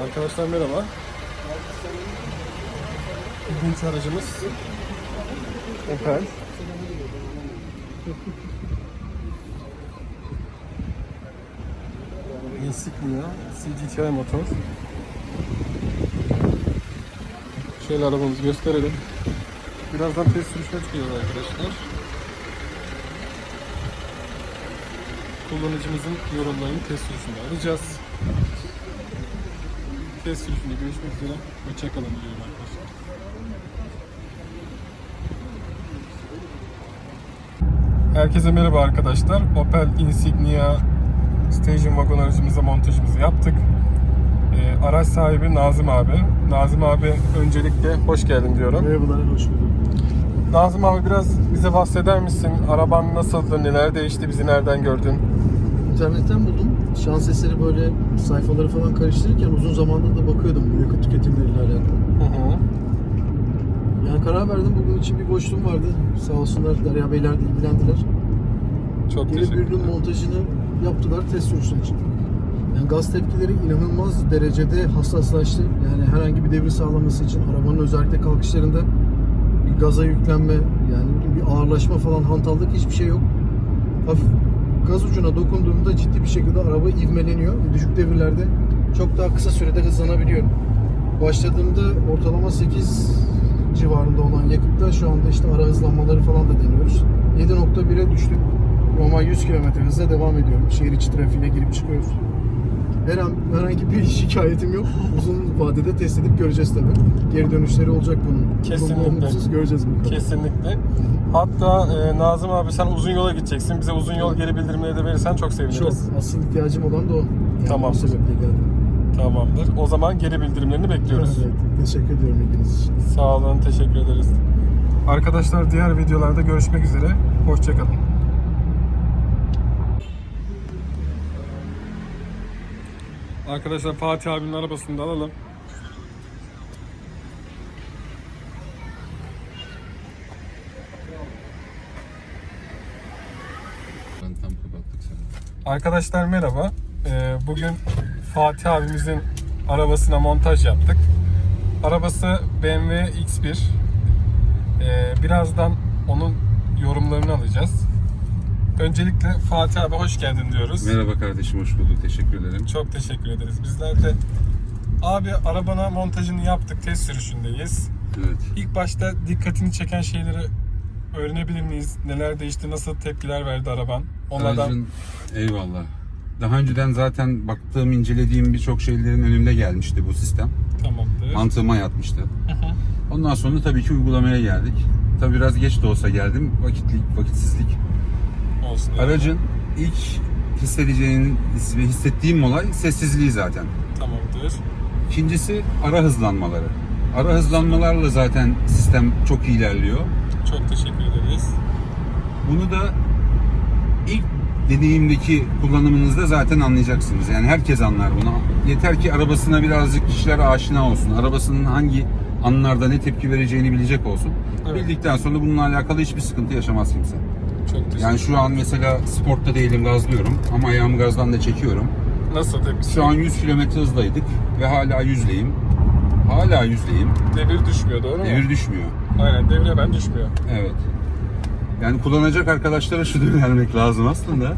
Arkadaşlar merhaba. İlginç aracımız Opel. Insignia CGTI motor. Şöyle arabamızı gösterelim. Birazdan test sürüşüne çıkıyoruz arkadaşlar. Kullanıcımızın yorumlarını test sürüşünde alacağız. Test sürüşünde görüşmek üzere. Hoşçakalın diyorum arkadaşlar. Herkese merhaba arkadaşlar. Opel Insignia Station Wagon aracımıza montajımızı yaptık. Ee, araç sahibi Nazım abi. Nazım abi öncelikle hoş geldin diyorum. Merhabalar, hoş bulduk. Nazım abi biraz bize bahseder misin? Araban nasıldı? Neler değişti? Bizi nereden gördün? İnternetten buldum. Şans eseri böyle sayfaları falan karıştırırken uzun zamandır da bakıyordum bu yakıt tüketimleriyle alakalı. Hı hı. Yani karar verdim bugün için bir boşluğum vardı. Sağ olsunlar Derya Beyler de ilgilendiler. Çok ürünün teşekkürler. montajını yaptılar, test sürüşüne çıktık. Yani gaz tepkileri inanılmaz derecede hassaslaştı. Yani herhangi bir devir sağlaması için arabanın özellikle kalkışlarında bir gaza yüklenme, yani bir ağırlaşma falan hantallık hiçbir şey yok. Hafif gaz ucuna dokunduğumda ciddi bir şekilde araba ivmeleniyor. Düşük devirlerde çok daha kısa sürede hızlanabiliyor. Başladığımda ortalama 8 civarında olan yakıtta şu anda işte ara hızlanmaları falan da deniyoruz. 7.1'e düştük. Normal 100 km hızla devam ediyorum. Şehir içi trafiğine girip çıkıyoruz. Her an herhangi bir şikayetim yok. Uzun vadede test edip göreceğiz tabii. Geri dönüşleri olacak bunun. Kesinlikle. Olumsuz göreceğiz bakalım. Kesinlikle. Hatta e, Nazım abi sen uzun yola gideceksin. Bize uzun yol geri bildirimleri de verirsen çok Çok. seviniriz. Asıl ihtiyacım olan da o. Yani Tamam. Sebeple geldim. Tamamdır. O zaman geri bildirimlerini bekliyoruz. Evet, teşekkür ediyorum ilginiz için. Sağ olun, teşekkür ederiz. Arkadaşlar diğer videolarda görüşmek üzere. Hoşçakalın. Arkadaşlar Fatih abinin arabasını da alalım. Ben tam kapattık seni. Arkadaşlar merhaba. Ee, bugün Fatih abimizin arabasına montaj yaptık. Arabası BMW X1. Ee, birazdan onun yorumlarını alacağız. Öncelikle Fatih abi hoş geldin diyoruz. Merhaba kardeşim, hoş bulduk. Teşekkür ederim. Çok teşekkür ederiz. Bizler de abi arabana montajını yaptık. Test sürüşündeyiz. Evet. İlk başta dikkatini çeken şeyleri öğrenebilir miyiz? Neler değişti? Nasıl tepkiler verdi araban? Onlardan Aracın eyvallah. Daha önceden zaten baktığım, incelediğim birçok şeylerin önümde gelmişti bu sistem. tamamdır. Mantığıma yatmıştı. Hı hı. Ondan sonra tabii ki uygulamaya geldik. Tabii biraz geç de olsa geldim. Vakitlik, vakitsizlik. Olsun. Aracın ilk hissedeceğin ve hissettiğim olay sessizliği zaten. Tamamdır. İkincisi ara hızlanmaları. Ara hızlanmalarla zaten sistem çok iyi ilerliyor. Çok teşekkür ederiz. Bunu da ilk deneyimdeki kullanımınızda zaten anlayacaksınız. Yani herkes anlar bunu. Yeter ki arabasına birazcık kişiler aşina olsun. Arabasının hangi anlarda ne tepki vereceğini bilecek olsun. Evet. Bildikten sonra bununla alakalı hiçbir sıkıntı yaşamaz kimse. Çok Yani şu an mesela sportta değilim gazlıyorum ama ayağımı gazdan da çekiyorum. Nasıl tepkisi? Şu an 100 km hızdaydık ve hala 100'leyim. Hala 100'leyim. devir düşmüyor doğru mu? Devir düşmüyor. Aynen devir hemen düşmüyor. Evet. Yani kullanacak arkadaşlara şunu önermek lazım aslında.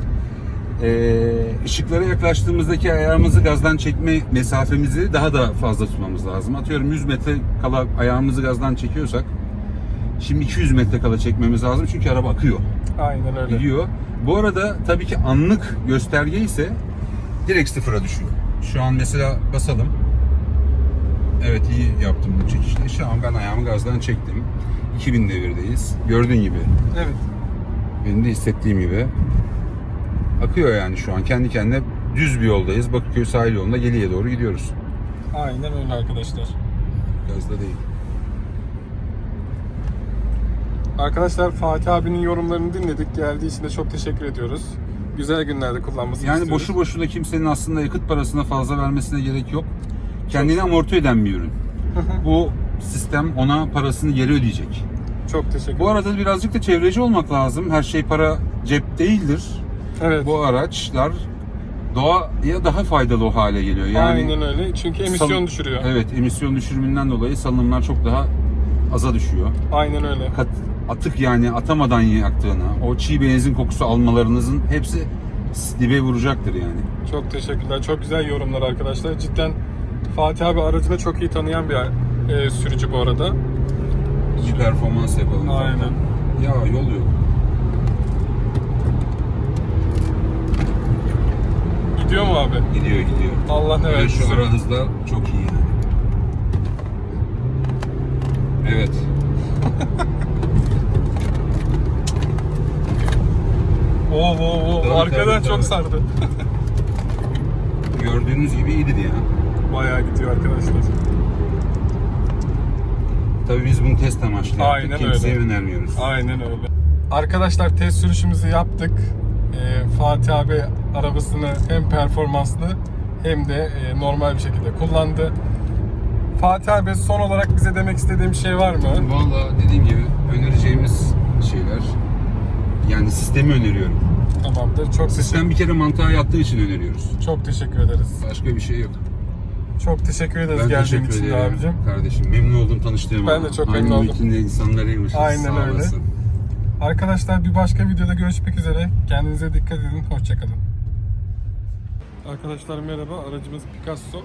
Ee, ışıklara yaklaştığımızdaki ayağımızı gazdan çekme mesafemizi daha da fazla tutmamız lazım. Atıyorum 100 metre kala ayağımızı gazdan çekiyorsak şimdi 200 metre kala çekmemiz lazım çünkü araba akıyor, Aynen öyle. gidiyor. Bu arada tabii ki anlık gösterge ise direkt sıfıra düşüyor. Şu an mesela basalım. Evet iyi yaptım bu çekişte. Şu an ben ayağımı gazdan çektim. 2000 devirdeyiz. Gördüğün gibi. Evet. Benim de hissettiğim gibi. Akıyor yani şu an. Kendi kendine düz bir yoldayız. Bakırköy sahil yolunda Geli'ye doğru gidiyoruz. Aynen öyle arkadaşlar. Gazda değil. Arkadaşlar Fatih abinin yorumlarını dinledik. Geldiği için de çok teşekkür ediyoruz. Güzel günlerde kullanmasını Yani istiyoruz. boşu boşuna kimsenin aslında yakıt parasına fazla vermesine gerek yok. Kendini amorti eden bir ürün. Bu sistem ona parasını geri ödeyecek. Çok teşekkür Bu arada birazcık da çevreci olmak lazım. Her şey para cep değildir. Evet. Bu araçlar doğaya daha faydalı o hale geliyor. Yani Aynen öyle. Çünkü emisyon sal- düşürüyor. Evet, emisyon düşürümünden dolayı salınımlar çok daha aza düşüyor. Aynen öyle. Kat, atık yani atamadan yaktığını, o çiğ benzin kokusu almalarınızın hepsi dibe vuracaktır yani. Çok teşekkürler. Çok güzel yorumlar arkadaşlar. Cidden Fatih abi aracını çok iyi tanıyan bir e, sürücü bu arada. Bir performans yapalım. Aynen. Ya yol yok. Gidiyor mu abi? Gidiyor gidiyor. Allah ne versin. şu ara hızla çok iyi yani. Evet. Oo oo oo. Tabii, Arkadan tabii, çok tabii. sardı. Gördüğünüz gibi iyidir ya. Bayağı gidiyor arkadaşlar. Tabii biz bunu test amaçlı yaptık. Aynen Kimseye öyle. önermiyoruz. Aynen öyle. Arkadaşlar test sürüşümüzü yaptık. Ee, Fatih abi arabasını hem performanslı hem de e, normal bir şekilde kullandı. Fatih abi son olarak bize demek istediğim bir şey var mı? Valla dediğim gibi önereceğimiz şeyler sistemi öneriyorum. Tamamdır. Çok Sistem bir kere mantığa yattığı için öneriyoruz. çok teşekkür ederiz. Başka bir şey yok. Çok teşekkür ederiz Ben geldiğin teşekkür için de ederim abicim. kardeşim. Memnun oldum tanıştığıma. Ben de çok Aynı memnun oldum. muhitinde insanlarıymışız. Aynen Sağ öyle. olasın. Arkadaşlar bir başka videoda görüşmek üzere. Kendinize dikkat edin. Hoşçakalın. Arkadaşlar merhaba. Aracımız Picasso. Ee,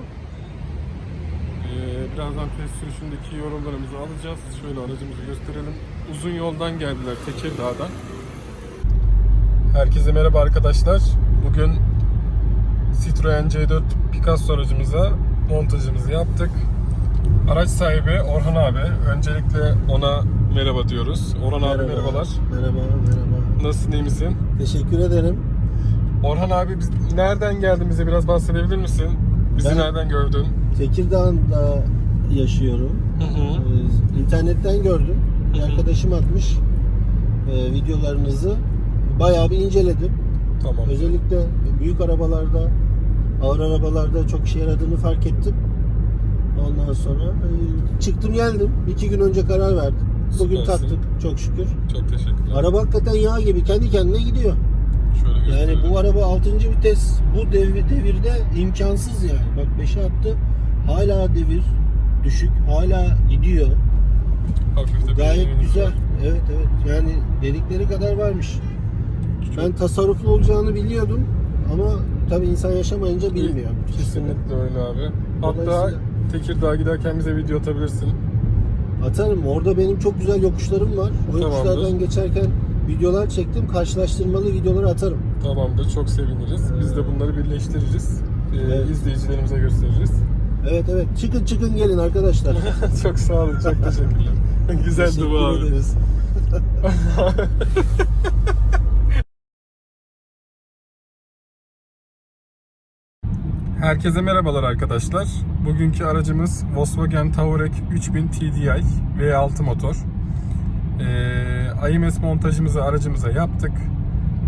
birazdan test sürüşündeki yorumlarımızı alacağız. Şöyle aracımızı gösterelim. Uzun yoldan geldiler Tekirdağ'dan. Herkese merhaba arkadaşlar. Bugün Citroen C4 Picasso aracımıza montajımızı yaptık. Araç sahibi Orhan abi. Öncelikle ona merhaba diyoruz. Orhan abi merhabalar. Merhaba, merhaba. Nasılsın, iyi misin? Teşekkür ederim. Orhan abi biz nereden geldin bize biraz bahsedebilir misin? Bizi Ben- nereden gördün? Tekirdağ'da yaşıyorum. Hı hı. Ee, İnternetten gördüm. Bir Hı hı. arkadaşım atmış e, videolarınızı. Bayağı bir inceledim. Tamam. Özellikle büyük arabalarda, ağır arabalarda çok işe yaradığını fark ettim. Ondan sonra e, çıktım geldim. İki gün önce karar verdim. Bugün Süpersin. taktık çok şükür. Çok teşekkürler. Araba hakikaten yağ gibi kendi kendine gidiyor. Şöyle Yani bu araba 6. vites bu devir, devirde imkansız yani. Bak 5'e attı. Hala devir düşük. Hala gidiyor. Hafif de Gayet güzel. var. Evet evet. Yani dedikleri kadar varmış. Ben tasarruflu olacağını biliyordum ama tabii insan yaşamayınca bilmiyor. Kesinlikle öyle abi. Hatta Dolayısıyla- Tekirdağ'a giderken bize video atabilirsin. Atarım. Orada benim çok güzel yokuşlarım var. O Tamamdır. yokuşlardan geçerken videolar çektim. Karşılaştırmalı videoları atarım. Tamamdır. Çok seviniriz. Biz de bunları birleştiririz. Ee, Evet. izleyicilerimize gösteririz. Evet evet. Çıkın çıkın gelin arkadaşlar. çok sağ olun. Çok teşekkürler. Güzeldi bu Teşekkür abi. ederiz. Herkese merhabalar arkadaşlar. Bugünkü aracımız Volkswagen Touareg 3000 TDI V6 motor. Ee, IMS montajımızı aracımıza yaptık.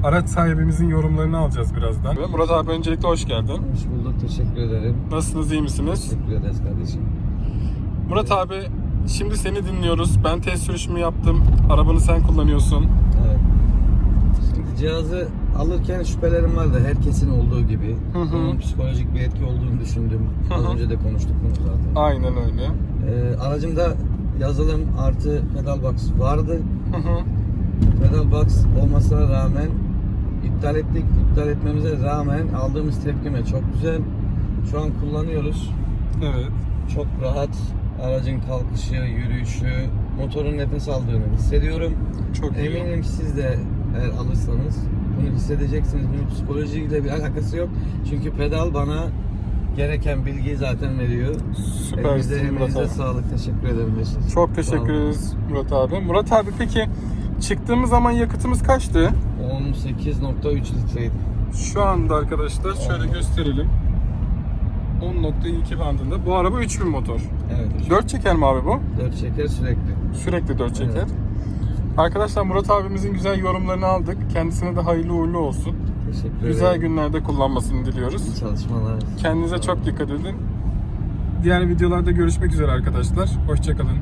Araç sahibimizin yorumlarını alacağız birazdan. Murat abi öncelikle hoş geldin. Hoş bulduk, teşekkür ederim. Nasılsınız, iyi misiniz? Teşekkür ederiz kardeşim. Murat abi şimdi seni dinliyoruz. Ben test sürüşümü yaptım. Arabanı sen kullanıyorsun. Evet. Cihazı alırken şüphelerim vardı herkesin olduğu gibi. Hı hı. Bunun psikolojik bir etki olduğunu düşündüm. Hı Az hı. önce de konuştuk bunu zaten. Aynen öyle. Ee, aracımda yazılım artı pedal box vardı. Hı hı. Pedal box olmasına rağmen iptal ettik. İptal etmemize rağmen aldığımız tepkime çok güzel. Şu an kullanıyoruz. Evet. Çok rahat. Aracın kalkışı, yürüyüşü, motorun nefes aldığını hissediyorum. Çok iyi. Eminim siz de eğer alırsanız bunu hissedeceksiniz. Bunun psikolojiyle bir alakası yok. Çünkü pedal bana gereken bilgiyi zaten veriyor. Elinize Süpersin Murat emeğinize abi. sağlık. Teşekkür ederim. Mesut. Çok teşekkür ederiz Murat abi. Murat abi peki çıktığımız zaman yakıtımız kaçtı? 18.3 litreydi. Şu anda arkadaşlar şöyle gösterelim. 10.2 bandında. Bu araba 3000 motor. Evet. 4 çeker mi abi bu? 4 çeker sürekli. Sürekli 4 çeker. Evet. Arkadaşlar Murat abimizin güzel yorumlarını aldık. Kendisine de hayırlı uğurlu olsun. Teşekkür Güzel ederim. günlerde kullanmasını diliyoruz. İyi çalışmalar. Kendinize çok dikkat edin. Diğer videolarda görüşmek üzere arkadaşlar. Hoşçakalın.